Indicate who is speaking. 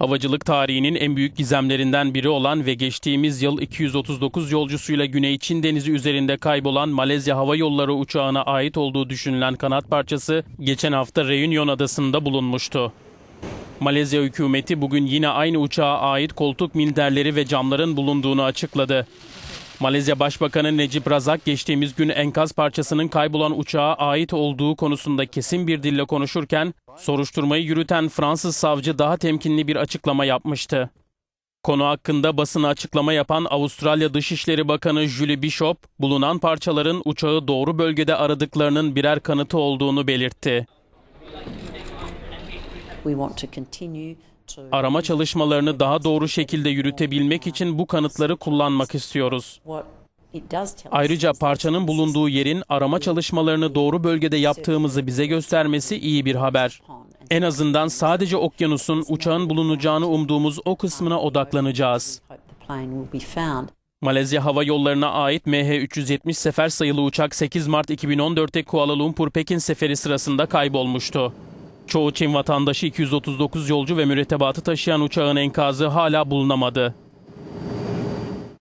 Speaker 1: Havacılık tarihinin en büyük gizemlerinden biri olan ve geçtiğimiz yıl 239 yolcusuyla Güney Çin Denizi üzerinde kaybolan Malezya Hava Yolları uçağına ait olduğu düşünülen kanat parçası geçen hafta Reunion Adası'nda bulunmuştu. Malezya hükümeti bugün yine aynı uçağa ait koltuk minderleri ve camların bulunduğunu açıkladı. Malezya Başbakanı Necip Razak geçtiğimiz gün enkaz parçasının kaybolan uçağa ait olduğu konusunda kesin bir dille konuşurken soruşturmayı yürüten Fransız savcı daha temkinli bir açıklama yapmıştı. Konu hakkında basına açıklama yapan Avustralya Dışişleri Bakanı Julie Bishop, bulunan parçaların uçağı doğru bölgede aradıklarının birer kanıtı olduğunu belirtti. Arama çalışmalarını daha doğru şekilde yürütebilmek için bu kanıtları kullanmak istiyoruz. Ayrıca parçanın bulunduğu yerin arama çalışmalarını doğru bölgede yaptığımızı bize göstermesi iyi bir haber. En azından sadece okyanusun uçağın bulunacağını umduğumuz o kısmına odaklanacağız. Malezya Hava Yolları'na ait MH370 sefer sayılı uçak 8 Mart 2014'te Kuala Lumpur Pekin seferi sırasında kaybolmuştu. Çoğu Çin vatandaşı 239 yolcu ve mürettebatı taşıyan uçağın enkazı hala bulunamadı.